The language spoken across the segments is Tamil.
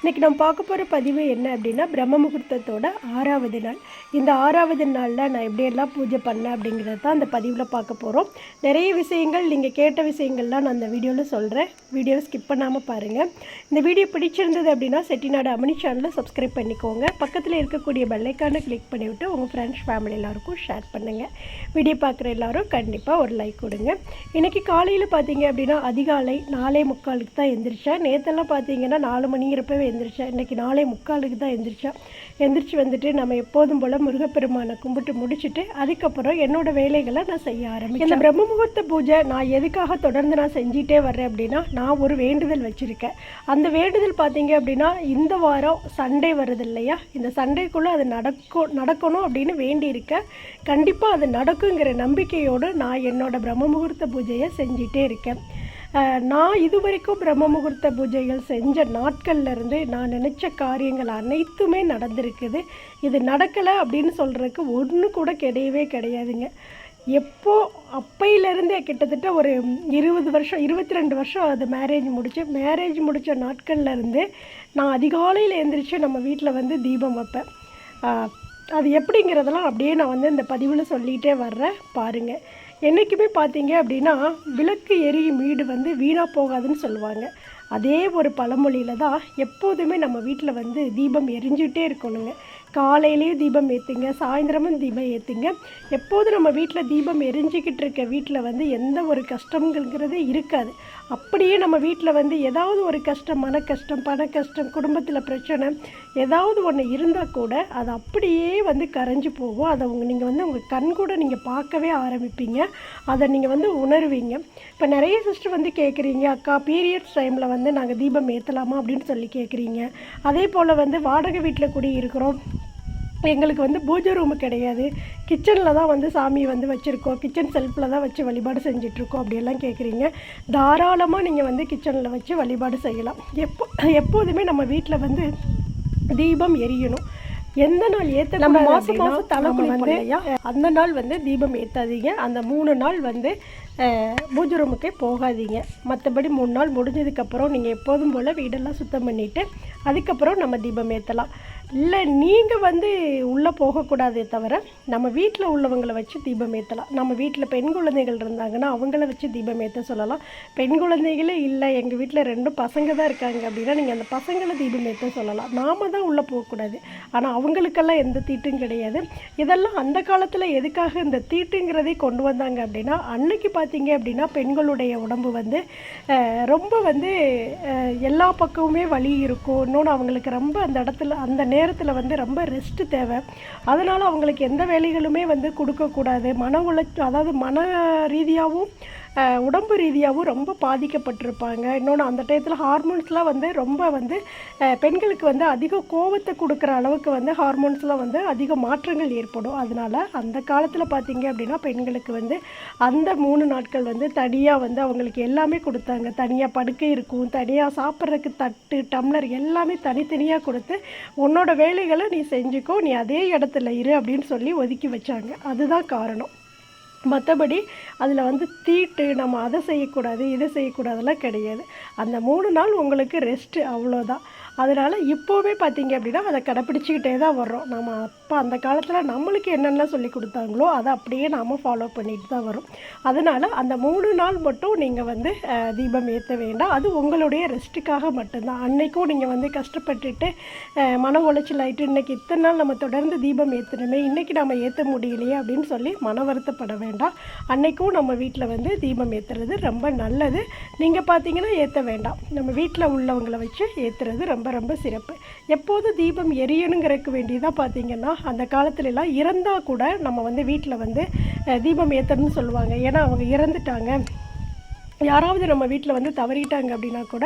இன்றைக்கி நம்ம பார்க்க போகிற பதிவு என்ன அப்படின்னா பிரம்ம முகூர்த்தத்தோட ஆறாவது நாள். இந்த ஆறாவது நாளில் நான் எப்படியெல்லாம் பூஜை பண்ணேன் அப்படிங்கிறது தான் அந்த பதிவில் பார்க்க போகிறோம் நிறைய விஷயங்கள் நீங்கள் கேட்ட விஷயங்கள்லாம் நான் அந்த வீடியோவில் சொல்கிறேன் வீடியோவை ஸ்கிப் பண்ணாமல் பாருங்கள் இந்த வீடியோ பிடிச்சிருந்தது அப்படின்னா செட்டிநாடு அமினி சேனலை சப்ஸ்கிரைப் பண்ணிக்கோங்க. பக்கத்தில் இருக்கக்கூடிய பெல்லைக்கானை கிளிக் பண்ணிவிட்டு உங்கள் ஃப்ரெண்ட்ஸ் ஃபேமிலி எல்லாருக்கும் ஷேர் பண்ணுங்கள் வீடியோ பார்க்குற எல்லாரும் கண்டிப்பாக ஒரு லைக் கொடுங்க. இன்றைக்கி காலையில் பார்த்தீங்க அப்படின்னா அதிகாலை நாலே முக்காலுக்கு தான் எந்திரிச்சேன். நேற்றெல்லாம் பார்த்தீங்கன்னா நாலு மணிங்கிறப்பவே எந்திரிச்சா? இன்றைக்கி நாளை முக்காலுக்கு தான் எந்திரிச்சா? எந்திரிச்சு வந்துட்டு நம்ம எப்போதும் போல் முருகப்பெருமானை கும்பிட்டு முடிச்சுட்டு அதுக்கப்புறம் என்னோட வேலைகளை நான் செய்ய ஆரம்பிச்சேன். இந்த பிரம்ம முகூர்த்த பூஜை நான் எதுக்காக தொடர்ந்து நான் செஞ்சிட்டே வர்றேன் அப்படின்னா நான் ஒரு வேண்டுதல் வச்சுருக்கேன். அந்த வேண்டுதல் பார்த்தீங்க அப்படின்னா இந்த வாரம் சண்டே வருது இல்லையா? இந்த சண்டேக்குள்ளே அது நடக்கும் நடக்கணும் அப்படின்னு வேண்டியிருக்கேன். கண்டிப்பாக அது நடக்குங்கிற நம்பிக்கையோடு நான் என்னோடய பிரம்ம முகூர்த்த பூஜையை செஞ்சிட்டே இருக்கேன். நான் இது வரைக்கும் பிரம்ம முகூர்த்த பூஜைகள் செஞ்ச நாட்கள்லேருந்து நான் நினச்ச காரியங்கள் அனைத்துமே நடந்திருக்குது. இது நடக்கலை அப்படின்னு சொல்கிறதுக்கு ஒன்று கூட கிடையவே கிடையாதுங்க. எப்போ அப்பையிலேருந்தே கிட்டத்தட்ட ஒரு இருபது வருஷம் இருபத்தி ரெண்டு வருஷம் அது மேரேஜ் முடிச்சு. மேரேஜ் முடித்த நாட்கள்லேருந்து நான் அதிகாலையில் எழுந்திரிச்சு நம்ம வீட்டில் வந்து தீபம் வைப்பேன். அது எப்படிங்கிறதெல்லாம் அப்படியே நான் வந்து இந்த பதிவில் சொல்லிகிட்டே வர்றேன். பாருங்கள் என்றைக்குமே பார்த்தீங்க அப்படின்னா விளக்கு எரியும் வீடு வந்து வீணாக போகாதுன்னு சொல்லுவாங்க. அதே ஒரு பழமொழியில் தான் எப்போதுமே நம்ம வீட்டில் வந்து தீபம் எரிஞ்சுட்டே இருக்கணுங்க. காலையிலேயும் தீபம் ஏற்றுங்க சாயந்தரமும் தீபம் ஏற்றுங்க எப்போது நம்ம வீட்டில் தீபம் எரிஞ்சிக்கிட்டு இருக்க வீட்டில் வந்து எந்த ஒரு கஷ்டங்கிறதே இருக்காது. அப்படியே நம்ம வீட்டில் வந்து ஏதாவது ஒரு கஷ்டம் மன கஷ்டம் பண கஷ்டம் குடும்பத்தில் பிரச்சனை ஏதாவது ஒன்று இருந்தால் கூட அது அப்படியே வந்து கரைஞ்சு போகும். அதை உங்கள் நீங்கள் வந்து உங்கள் கண் கூட நீங்கள் பார்க்கவே ஆரம்பிப்பீங்க. அதை நீங்கள் வந்து உணர்வீங்க. இப்போ நிறைய சிஸ்டர் வந்து கேட்குறீங்க அக்கா பீரியட்ஸ் டைமில் வந்து நாங்கள் தீபம் ஏற்றலாமா அப்படின்னு சொல்லி கேட்குறீங்க அதே போல் வந்து வாடகை வீட்டில் குடி இருக்கிறோம் எங்களுக்கு வந்து பூஜை ரூமு கிடையாது. கிச்சனில் தான் வந்து சாமி வந்து வச்சுருக்கோம். கிச்சன் செல்ஃபில் தான் வச்சு வழிபாடு செஞ்சிட்ருக்கோம் அப்படியெல்லாம் கேட்குறீங்க. தாராளமாக நீங்கள் வந்து கிச்சனில் வச்சு வழிபாடு செய்யலாம். எப்போ எப்போதுமே நம்ம வீட்டில் வந்து தீபம் எரியணும். எந்த நாள் ஏற்ற நம்ம மாதம் மாதம் தலைமுறை வந்து அந்த நாள் வந்து தீபம் ஏற்றாதீங்க அந்த மூணு நாள் வந்து பூஜை ரூமுக்கே போகாதீங்க. மற்றபடி மூணு நாள் முடிஞ்சதுக்கப்புறம் நீங்கள் எப்போதும் போல் வீடெல்லாம் சுத்தம் பண்ணிவிட்டு அதுக்கப்புறம் நம்ம தீபம் ஏற்றலாம் இல்லை நீங்கள் வந்து உள்ளே போகக்கூடாதே தவிர நம்ம வீட்டில் உள்ளவங்களை வச்சு தீபம் ஏற்றலாம் நம்ம வீட்டில் பெண் குழந்தைகள் இருந்தாங்கன்னா அவங்கள வச்சு தீபம் ஏற்ற சொல்லலாம். பெண் குழந்தைகளே இல்லை எங்கள் வீட்டில் ரெண்டும் பசங்க தான் இருக்காங்க அப்படின்னா நீங்கள் அந்த பசங்களை தீபம் ஏற்ற சொல்லலாம். நாம தான் உள்ளே போகக்கூடாது. ஆனால் அவங்களுக்கெல்லாம் எந்த தீட்டும் கிடையாது. இதெல்லாம் அந்த காலத்தில் எதுக்காக இந்த தீட்டுங்கிறதே கொண்டு வந்தாங்க அப்படின்னா அன்னைக்கு பார்த்தீங்க அப்படின்னா பெண்களுடைய உடம்பு வந்து ரொம்ப வந்து எல்லா பக்கமுமே வலி இருக்கும். இன்னொன்று அவங்களுக்கு ரொம்ப அந்த இடத்துல அந்த நேரத்தில் வந்து ரொம்ப ரெஸ்ட் தேவை. அதனால் அவங்களுக்கு எந்த வேலைகளுமே வந்து கொடுக்கக்கூடாது. மன உளைச்ச அதாவது மன ரீதியாகவும் உடம்பு ரீதியாகவும் ரொம்ப பாதிக்கப்பட்டிருப்பாங்க. இன்னொன்று அந்த டயத்தில் ஹார்மோன்ஸ்லாம் வந்து ரொம்ப வந்து பெண்களுக்கு வந்து அதிக கோவத்தை கொடுக்குற அளவுக்கு வந்து ஹார்மோன்ஸ்லாம் வந்து அதிக மாற்றங்கள் ஏற்படும். அதனால் அந்த காலத்தில் பார்த்திங்க அப்படின்னா பெண்களுக்கு வந்து அந்த மூணு நாட்கள் வந்து தனியாக வந்து அவங்களுக்கு எல்லாமே கொடுத்தாங்க. தனியாக படுக்கை இருக்கும் தனியாக சாப்பிட்றதுக்கு தட்டு டம்ளர் எல்லாமே தனித்தனியாக கொடுத்து உன்னோட வேலைகளை நீ செஞ்சுக்கோ நீ அதே இடத்துல இரு அப்படின்னு சொல்லி ஒதுக்கி வச்சாங்க. அதுதான் காரணம். மற்றபடி அதில் வந்து தீட்டு நம்ம அதை செய்யக்கூடாது இதை செய்யக்கூடாதெல்லாம் கிடையாது. அந்த மூணு நாள் உங்களுக்கு ரெஸ்ட்டு அவ்வளோதான் அதனால் இப்போவே பார்த்தீங்க அப்படின்னா அதை கடைப்பிடிச்சிக்கிட்டே தான் வர்றோம். நம்ம அப்போ அந்த காலத்தில் நம்மளுக்கு என்னென்ன சொல்லி கொடுத்தாங்களோ அதை அப்படியே நாம் ஃபாலோ பண்ணிட்டு தான் வரும் அதனால் அந்த மூணு நாள் மட்டும் நீங்கள் வந்து தீபம் ஏற்ற வேண்டாம். அது உங்களுடைய ரெஸ்ட்டுக்காக மட்டும்தான். அன்னைக்கும் நீங்கள் வந்து கஷ்டப்பட்டுட்டு மன உளைச்சல் ஆகிட்டு இன்றைக்கி இத்தனை நாள் நம்ம தொடர்ந்து தீபம் ஏற்றணுமே இன்றைக்கி நம்ம ஏற்ற முடியலையே அப்படின்னு சொல்லி மன வருத்தப்பட வேண்டாம். அன்னைக்கும் நம்ம வீட்டில் வந்து தீபம் ஏற்றுறது ரொம்ப நல்லது. நீங்கள் பார்த்தீங்கன்னா ஏற்ற வேண்டாம். நம்ம வீட்டில் உள்ளவங்களை வச்சு ஏற்றுறது ரொம்ப ரொம்ப சிறப்பு. எப்போது தீபம் எரியணுங்கிறதுக்கு வேண்டியதாக பார்த்தீங்கன்னா அந்த காலத்துல எல்லாம் இறந்தால் கூட நம்ம வந்து வீட்டில் வந்து தீபம் ஏற்றுறதுன்னு சொல்லுவாங்க. ஏன்னா அவங்க இறந்துட்டாங்க. யாராவது நம்ம வீட்டில் வந்து தவறிட்டாங்க அப்படின்னா கூட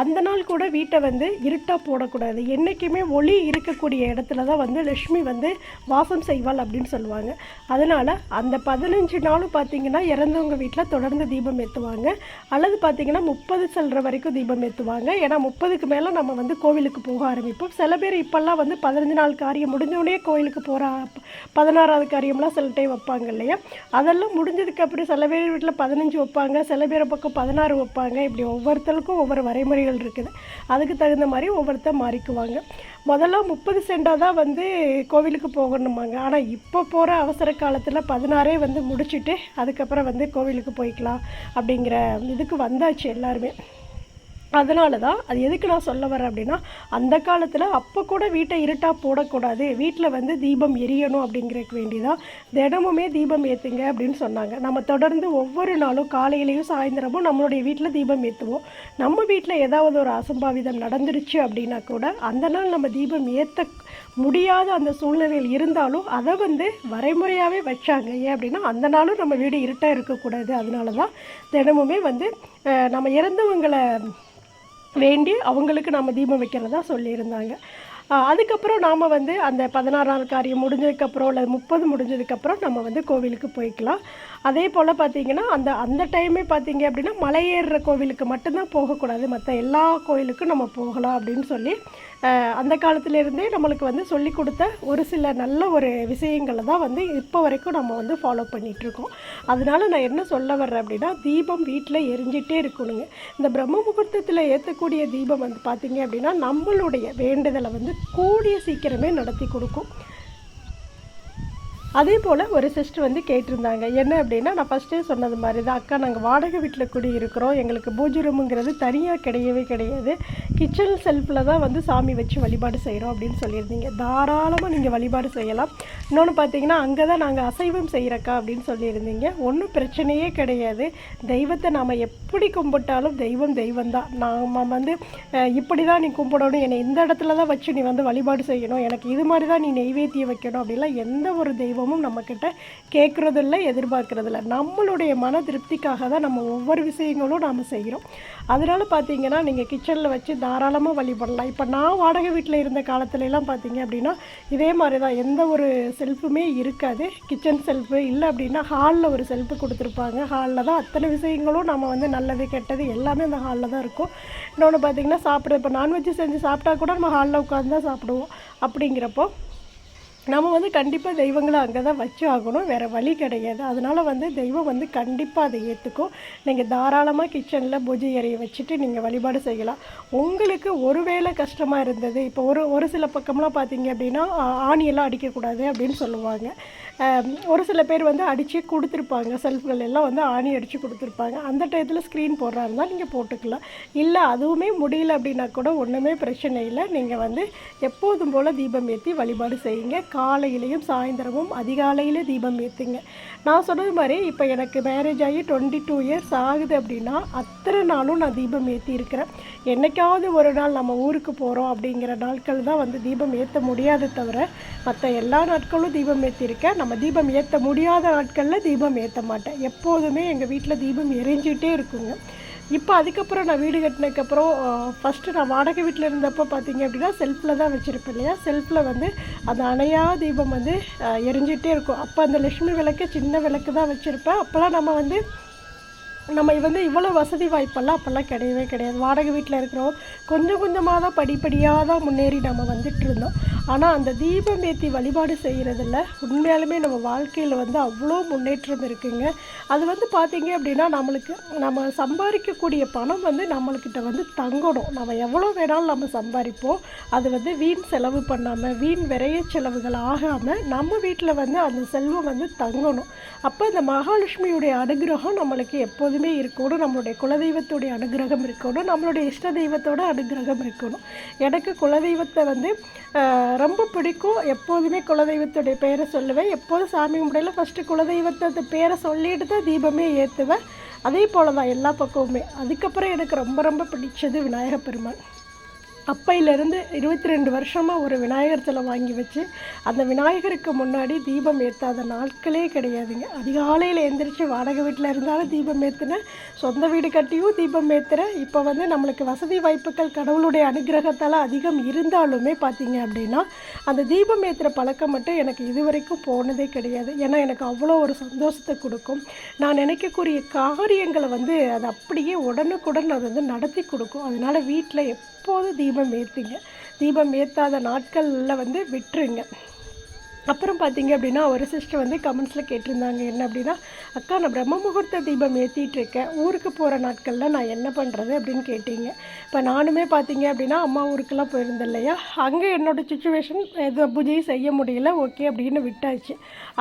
அந்த நாள் கூட வீட்டை வந்து இருட்டாக போடக்கூடாது. என்றைக்குமே ஒளி இருக்கக்கூடிய இடத்துல தான் வந்து லக்ஷ்மி வந்து வாசம் செய்வாள் அப்படின்னு சொல்லுவாங்க. அதனால் அந்த பதினஞ்சு நாளும் பார்த்தீங்கன்னா இறந்தவங்க வீட்டில் தொடர்ந்து தீபம் ஏற்றுவாங்க அல்லது பார்த்திங்கன்னா முப்பது செல்கிற வரைக்கும் தீபம் ஏற்றுவாங்க ஏன்னா முப்பதுக்கு மேலே நம்ம வந்து கோவிலுக்கு போக ஆரம்பிப்போம். சில பேர் இப்போல்லாம் வந்து பதினஞ்சு நாள் காரியம் முடிஞ்சோடனே கோவிலுக்கு போகிற பதினாறாவது காரியம்லாம் சில டைம் வைப்பாங்க இல்லையா? அதெல்லாம் முடிஞ்சதுக்கப்புறம் சில பேர் வீட்டில் பதினஞ்சு வைப்பாங்க சில பேர் பக்கம் பதினாறு வைப்பாங்க. இப்படி ஒவ்வொருத்தருக்கும் ஒவ்வொரு வரைமுறைகள் இருக்குது. அதுக்கு தகுந்த மாதிரி ஒவ்வொருத்தர் மாறிக்குவாங்க. முதல்ல முப்பது சென்டாக தான் வந்து கோவிலுக்கு போகணுமாங்க. ஆனால் இப்போ போகிற அவசர காலத்தில் பதினாறே வந்து முடிச்சுட்டு அதுக்கப்புறம் வந்து கோவிலுக்கு போய்க்கலாம் அப்படிங்கிற இதுக்கு வந்தாச்சு எல்லாருமே. அதனால தான் அது எதுக்கு நான் சொல்ல வரேன் அப்படின்னா அந்த காலத்தில் அப்போ கூட வீட்டை இருட்டாக போடக்கூடாது. வீட்டில் வந்து தீபம் எரியணும் அப்படிங்கிறதுக்கு வேண்டி தான் தினமுமே தீபம் ஏற்றுங்க அப்படின்னு சொன்னாங்க. நம்ம தொடர்ந்து ஒவ்வொரு நாளும் காலையிலையும் சாயந்தரமும் நம்மளுடைய வீட்டில் தீபம் ஏற்றுவோம் நம்ம வீட்டில் ஏதாவது ஒரு அசம்பாவிதம் நடந்துருச்சு அப்படின்னா கூட அந்த நாள் நம்ம தீபம் ஏற்ற முடியாத அந்த சூழ்நிலையில் இருந்தாலும் அதை வந்து வரைமுறையாகவே வச்சாங்க. ஏன் அப்படின்னா அந்த நாளும் நம்ம வீடு இருட்டாக இருக்கக்கூடாது. அதனால தான் தினமுமே வந்து நம்ம இறந்தவங்களை வேண்டி அவங்களுக்கு நாம் தீபம் வைக்கிறதா சொல்லியிருந்தாங்க. அதுக்கப்புறம் நாம் வந்து அந்த பதினாறாம் காரியம் முடிஞ்சதுக்கப்புறம் இல்லை முப்பது முடிஞ்சதுக்கப்புறம் நம்ம வந்து கோவிலுக்கு போய்க்கலாம். அதே போல் பார்த்தீங்கன்னா அந்த அந்த டைமே பார்த்தீங்க அப்படின்னா மலை கோவிலுக்கு மட்டும்தான் போகக்கூடாது. மற்ற எல்லா கோவிலுக்கும் நம்ம போகலாம் அப்படின்னு சொல்லி அந்த காலத்திலேருந்தே நம்மளுக்கு வந்து சொல்லி கொடுத்த ஒரு சில நல்ல ஒரு விஷயங்களை தான் வந்து இப்போ வரைக்கும் நம்ம வந்து ஃபாலோ பண்ணிகிட்ருக்கோம் அதனால நான் என்ன சொல்ல வர்றேன் அப்படின்னா தீபம் வீட்டில் எரிஞ்சிட்டே இருக்கணுங்க. இந்த பிரம்ம முகூர்த்தத்தில் ஏற்றக்கூடிய தீபம் வந்து பார்த்தீங்க அப்படின்னா நம்மளுடைய வேண்டுதலை வந்து கூடிய சீக்கிரமே நடத்தி கொடுக்கும். அதே போல் ஒரு சிஸ்டர் வந்து கேட்டிருந்தாங்க என்ன அப்படின்னா நான் ஃபஸ்ட்டே சொன்னது மாதிரி தான் அக்கா நாங்கள் வாடகை வீட்டில் குடி இருக்கிறோம் எங்களுக்கு பூஜை ரூமுங்கிறது தனியாக கிடையவே கிடையாது. கிச்சன் செல்ஃபில் தான் வந்து சாமி வச்சு வழிபாடு செய்கிறோம் அப்படின்னு சொல்லியிருந்தீங்க. தாராளமாக நீங்கள் வழிபாடு செய்யலாம். இன்னொன்று பார்த்தீங்கன்னா அங்கே தான் நாங்கள் அசைவம் செய்கிறக்கா அப்படின்னு சொல்லியிருந்தீங்க. ஒன்றும் பிரச்சனையே கிடையாது. தெய்வத்தை நாம் எப்படி கும்பிட்டாலும் தெய்வம் தெய்வம் தான். நாம் வந்து இப்படி தான் நீ கும்பிடணும். என்னை இந்த இடத்துல தான் வச்சு நீ வந்து வழிபாடு செய்யணும். எனக்கு இது மாதிரி தான் நீ நெய்வேத்தியம் வைக்கணும் அப்படிலாம் எந்த ஒரு தெய்வம் தெய்வமும் நம்மக்கிட்ட கேட்குறதில்ல எதிர்பார்க்குறதில்ல. நம்மளுடைய மன திருப்திக்காக தான் நம்ம ஒவ்வொரு விஷயங்களும் நாம் செய்கிறோம் அதனால் பார்த்தீங்கன்னா நீங்கள் கிச்சனில் வச்சு தாராளமாக வழிபடலாம். இப்போ நான் வாடகை வீட்டில் இருந்த காலத்துலலாம் பார்த்தீங்க அப்படின்னா இதே மாதிரி தான் எந்த ஒரு செல்ஃபுமே இருக்காது. கிச்சன் செல்ஃபு இல்லை அப்படின்னா ஹாலில் ஒரு செல்ஃபு கொடுத்துருப்பாங்க. ஹாலில் தான் அத்தனை விஷயங்களும் நம்ம வந்து நல்லது கெட்டது எல்லாமே அந்த ஹாலில் தான் இருக்கும். இன்னொன்று பார்த்தீங்கன்னா சாப்பிட இப்போ நான்வெஜ் செஞ்சு சாப்பிட்டா கூட நம்ம ஹாலில் உட்காந்து தான் சாப்பிடுவோம். அப்படிங்கிறப்போ நம்ம வந்து கண்டிப்பாக தெய்வங்களை அங்கே தான் வச்சு ஆகணும். வேறு வழி கிடையாது. அதனால் வந்து தெய்வம் வந்து கண்டிப்பாக அதை ஏற்றுக்கும் நீங்கள் தாராளமாக கிச்சனில் பூஜை அறையை வச்சுட்டு நீங்கள் வழிபாடு செய்யலாம். உங்களுக்கு ஒருவேளை கஷ்டமாக இருந்தது இப்போ ஒரு ஒரு சில பக்கம்லாம் பார்த்தீங்க அப்படின்னா ஆணியெல்லாம் அடிக்கக்கூடாது அப்படின்னு சொல்லுவாங்க. ஒரு சில பேர் வந்து அடித்து கொடுத்துருப்பாங்க. செல்ஃப்கள் எல்லாம் வந்து ஆணி அடித்து கொடுத்துருப்பாங்க. அந்த டயத்தில் ஸ்க்ரீன் போடுறா இருந்தால் நீங்கள் போட்டுக்கலாம். இல்லை அதுவுமே முடியல அப்படின்னா கூட ஒன்றுமே பிரச்சனை இல்லை. நீங்கள் வந்து எப்போதும் போல் தீபம் ஏற்றி வழிபாடு செய்யுங்க. காலையிலையும் சாயந்தரமும் அதிகாலையில் தீபம் ஏற்றுங்க நான் சொன்னது மாதிரி இப்போ எனக்கு மேரேஜ் ஆகி டுவெண்ட்டி டூ இயர்ஸ் ஆகுது அப்படின்னா அத்தனை நாளும் நான் தீபம் ஏற்றியிருக்கிறேன் என்றைக்காவது என்னைக்காவது ஒரு நாள் நம்ம ஊருக்கு போகிறோம் அப்படிங்கிற நாட்கள் தான் வந்து தீபம் ஏற்ற முடியாத தவிர மற்ற எல்லா நாட்களும் தீபம் ஏற்றிருக்கேன் நம்ம தீபம் ஏற்ற முடியாத நாட்களில் தீபம் ஏற்ற மாட்டேன். எப்போதுமே எங்கள் வீட்டில் தீபம் எரிஞ்சிகிட்டே இருக்குங்க. இப்போ அதுக்கப்புறம் நான் வீடு கட்டினதுக்கப்புறம் ஃபஸ்ட்டு நான் வாடகை வீட்டில் இருந்தப்போ பார்த்தீங்க அப்படின்னா செல்ஃபில் தான் வச்சுருப்பேன் இல்லையா? செல்ஃபில் வந்து அந்த அணையா தீபம் வந்து எரிஞ்சிகிட்டே எரிஞ்சிட்டே இருக்கும். அப்போ அந்த லட்சுமி விளக்கு சின்ன விளக்கு தான் வச்சுருப்பேன். அப்போல்லாம் நம்ம வந்து நம்ம வந்து இவ்வளோ வசதி வாய்ப்பெல்லாம் அப்போல்லாம் கிடையவே கிடையாது. வாடகை வீட்டில் இருக்கிறோம். கொஞ்சம் கொஞ்சமாக தான் படிப்படியாக தான் முன்னேறி நம்ம வந்துட்டு இருந்தோம். ஆனால் அந்த தீபம் ஏற்றி வழிபாடு செய்கிறதுல உண்மையாலுமே நம்ம வாழ்க்கையில் வந்து அவ்வளோ முன்னேற்றம் இருக்குங்க. அது வந்து பார்த்திங்க அப்படின்னா நம்மளுக்கு நம்ம சம்பாதிக்கக்கூடிய பணம் வந்து நம்மள்கிட்ட வந்து தங்கணும். நம்ம எவ்வளோ வேணாலும் நம்ம சம்பாதிப்போம். அது வந்து வீண் செலவு பண்ணாமல் வீண் விரைய செலவுகள் ஆகாமல் நம்ம வீட்டில் வந்து அந்த செல்வம் வந்து தங்கணும். அப்போ இந்த மகாலட்சுமியுடைய அனுகிரகம் நம்மளுக்கு எப்போதுமே இருக்கணும் நம்மளுடைய குலதெய்வத்துடைய அனுகிரகம் இருக்கணும் நம்மளுடைய இஷ்ட தெய்வத்தோட அனுகிரகம் இருக்கணும். எனக்கு குலதெய்வத்தை வந்து ரொம்ப பிடிக்கும். எப்போதுமே குலதெய்வத்துடைய பேரை சொல்லுவேன். எப்போதும் சாமி கும்பிடையில ஃபஸ்ட்டு குலதெய்வத்தை பேரை சொல்லிட்டு தான் தீபமே ஏற்றுவேன் அதே போல் தான் எல்லா பக்கமுமே. அதுக்கப்புறம் எனக்கு ரொம்ப ரொம்ப பிடிச்சது விநாயகப் பெருமாள். அப்பையிலேருந்து இருபத்தி ரெண்டு வருஷமாக ஒரு விநாயகர் சிலை வாங்கி வச்சு அந்த விநாயகருக்கு முன்னாடி தீபம் ஏற்றாத நாட்களே கிடையாதுங்க. அதிகாலையில் எந்திரிச்சு வாடகை வீட்டில் இருந்தாலும் தீபம் ஏற்றுனேன் சொந்த வீடு கட்டியும் தீபம் ஏற்றுறேன் இப்போ வந்து நம்மளுக்கு வசதி வாய்ப்புகள் கடவுளுடைய அனுகிரகத்தால் அதிகம் இருந்தாலுமே பார்த்தீங்க அப்படின்னா அந்த தீபம் ஏற்றுற பழக்கம் மட்டும் எனக்கு இது வரைக்கும் போனதே கிடையாது. ஏன்னா எனக்கு அவ்வளோ ஒரு சந்தோஷத்தை கொடுக்கும். நான் நினைக்கக்கூடிய காரியங்களை வந்து அது அப்படியே உடனுக்குடன் அது வந்து நடத்தி கொடுக்கும். அதனால் வீட்டில் எப்போது தீபம் ஏற்றுங்க தீபம் ஏற்றாத நாட்களில் வந்து விட்டுருங்க. அப்புறம் பார்த்தீங்க அப்படின்னா ஒரு சிஸ்டர் வந்து கமெண்ட்ஸில் கேட்டிருந்தாங்க என்ன அப்படின்னா அக்கா நான் பிரம்ம முகூர்த்த தீபம் ஏற்றிட்டுருக்கேன் ஊருக்கு போகிற நாட்களில் நான் என்ன பண்ணுறது அப்படின்னு கேட்டீங்க. இப்போ நானுமே பார்த்தீங்க அப்படின்னா அம்மா ஊருக்கெல்லாம் போயிருந்தேன் இல்லையா? அங்கே என்னோடய சுச்சுவேஷன் எது பூஜையும் செய்ய முடியல ஓகே அப்படின்னு விட்டாச்சு.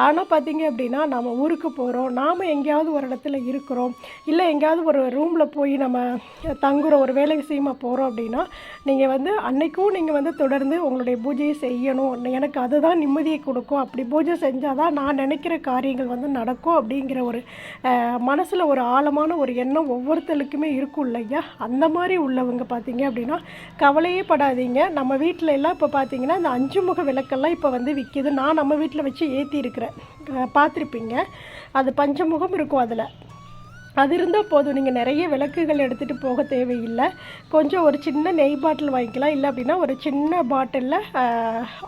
ஆனால் பார்த்தீங்க அப்படின்னா நம்ம ஊருக்கு போகிறோம் நாம் எங்கேயாவது ஒரு இடத்துல இருக்கிறோம். இல்லை எங்கேயாவது ஒரு ரூமில் போய் நம்ம தங்குறோம் ஒரு வேலை விஷயமா போகிறோம் அப்படின்னா நீங்கள் வந்து அன்னைக்கும் நீங்கள் வந்து தொடர்ந்து உங்களுடைய பூஜையை செய்யணும். எனக்கு அதுதான் நிம்மதியை கொடுக்கும். அப்படி பூஜை செஞ்சால் தான் நான் நினைக்கிற காரியங்கள் வந்து நடக்கும் அப்படிங்கிற ஒரு மனசில் ஒரு ஆழமான ஒரு எண்ணம் ஒவ்வொருத்தருக்குமே இருக்கும் இல்லையா? அந்த மாதிரி உள்ளவங்க பார்த்தீங்க அப்படின்னா கவலையே படாதீங்க. நம்ம வீட்டில் எல்லாம் இப்போ பார்த்தீங்கன்னா இந்த அஞ்சு முக விளக்கெல்லாம் இப்போ வந்து விற்கிது நான் நம்ம வீட்டில் வச்சு ஏற்றி இருக்கிறேன் பார்த்துருப்பீங்க. அது பஞ்சமுகம் இருக்கும் அதில். அது இருந்தால் போதும். நீங்கள் நிறைய விளக்குகள் எடுத்துகிட்டு போக தேவையில்லை. கொஞ்சம் ஒரு சின்ன நெய் பாட்டில் வாங்கிக்கலாம். இல்லை அப்படின்னா ஒரு சின்ன பாட்டிலில்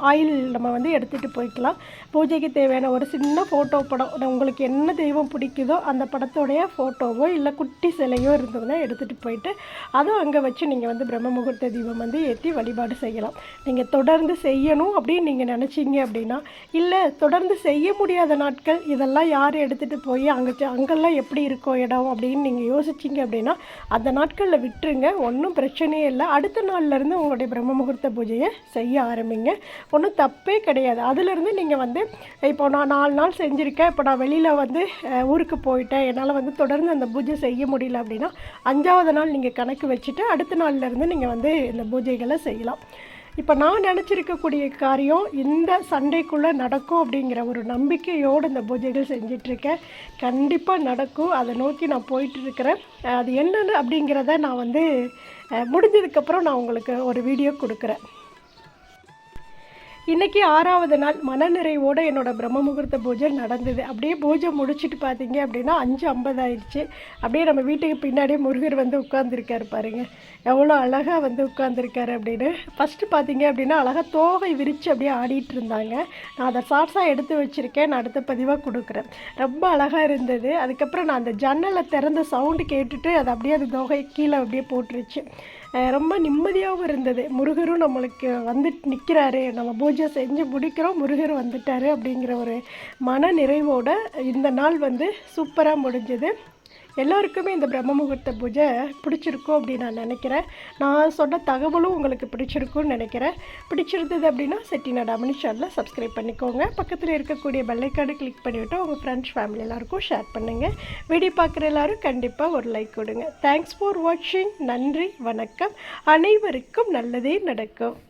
ஆயில் நம்ம வந்து எடுத்துகிட்டு போய்க்கலாம். பூஜைக்கு தேவையான ஒரு சின்ன ஃபோட்டோ படம். உங்களுக்கு என்ன தெய்வம் பிடிக்குதோ அந்த படத்தோடைய ஃபோட்டோவோ இல்லை குட்டி சிலையோ இருந்ததுன்னா எடுத்துகிட்டு போயிட்டு அதுவும் அங்கே வச்சு நீங்கள் வந்து பிரம்ம முகூர்த்த தீபம் வந்து ஏற்றி வழிபாடு செய்யலாம். நீங்கள் தொடர்ந்து செய்யணும் அப்படின்னு நீங்கள் நினச்சிங்க அப்படின்னா இல்லை தொடர்ந்து செய்ய முடியாத நாட்கள் இதெல்லாம் யார் எடுத்துகிட்டு போய் அங்கே அங்கெல்லாம் எப்படி இருக்கோ இடம் இடம் அப்படின்னு நீங்கள் யோசிச்சிங்க அப்படின்னா அந்த நாட்களில் விட்டுருங்க. ஒன்றும் பிரச்சனையே இல்லை. அடுத்த நாள்லேருந்து உங்களுடைய பிரம்ம முகூர்த்த பூஜையை செய்ய ஆரம்பிங்க. ஒன்றும் தப்பே கிடையாது. அதுலேருந்து நீங்கள் வந்து இப்போ நான் நாலு நாள் செஞ்சுருக்கேன். இப்போ நான் வெளியில் வந்து ஊருக்கு போயிட்டேன். என்னால் வந்து தொடர்ந்து அந்த பூஜை செய்ய முடியல அப்படின்னா அஞ்சாவது நாள் நீங்கள் கணக்கு வச்சுட்டு அடுத்த நாள்லேருந்து நீங்கள் வந்து இந்த பூஜைகளை செய்யலாம். இப்போ நான் நினச்சிருக்கக்கூடிய காரியம் இந்த சண்டைக்குள்ளே நடக்கும் அப்படிங்கிற ஒரு நம்பிக்கையோடு இந்த பூஜைகள் செஞ்சிட்ருக்கேன் கண்டிப்பாக நடக்கும். அதை நோக்கி நான் போயிட்டுருக்கிறேன் அது என்னென்னு அப்படிங்கிறத நான் வந்து முடிஞ்சதுக்கப்புறம் நான் உங்களுக்கு ஒரு வீடியோ கொடுக்குறேன். இன்றைக்கி ஆறாவது நாள் மனநிறைவோடு என்னோடய பிரம்ம முகூர்த்த பூஜை நடந்தது. அப்படியே பூஜை முடிச்சுட்டு பார்த்தீங்க அப்படின்னா அஞ்சு ஐம்பது ஆயிடுச்சு. அப்படியே நம்ம வீட்டுக்கு பின்னாடியே முருகர் வந்து உட்காந்துருக்காரு பாருங்கள் எவ்வளோ அழகாக வந்து உட்காந்துருக்காரு அப்படின்னு. ஃபஸ்ட்டு பார்த்தீங்க அப்படின்னா அழகாக தோகை விரித்து அப்படியே ஆடிட்டு இருந்தாங்க. நான் அதை ஷார்ட்ஸாக எடுத்து வச்சுருக்கேன். நான் அடுத்த பதிவாக கொடுக்குறேன். ரொம்ப அழகாக இருந்தது. அதுக்கப்புறம் நான் அந்த ஜன்னலை திறந்த சவுண்டு கேட்டுட்டு அதை அப்படியே அந்த தோகை கீழே அப்படியே போட்டுருச்சு. ரொம்ப நிம்மதியாகவும் இருந்தது. முருகரும் நம்மளுக்கு வந்துட்டு நிற்கிறாரு நம்ம பூஜை செஞ்சு முடிக்கிறோம். முருகர் வந்துட்டார் அப்படிங்கிற ஒரு மன நிறைவோடு இந்த நாள் வந்து சூப்பராக முடிஞ்சது. எல்லோருக்குமே இந்த பிரம்ம முகூர்த்த பூஜை பிடிச்சிருக்கும் அப்படின்னு நான் நினைக்கிறேன். நான் சொன்ன தகவலும் உங்களுக்கு பிடிச்சிருக்கும்னு நினைக்கிறேன். பிடிச்சிருந்தது அப்படின்னா செட்டினா டாமினி சேனலில் சப்ஸ்கிரைப் பண்ணிக்கோங்க. பக்கத்தில் இருக்கக்கூடிய பெல்லைக்கார்டு கிளிக் பண்ணிவிட்டு உங்கள் ஃப்ரெண்ட்ஸ் ஃபேமிலி எல்லாருக்கும் ஷேர் பண்ணுங்கள் வீடியோ பார்க்குற எல்லோரும் கண்டிப்பாக ஒரு லைக் கொடுங்க. தேங்க்ஸ் ஃபார் வாட்சிங் நன்றி வணக்கம். அனைவருக்கும் நல்லதே நடக்கும்.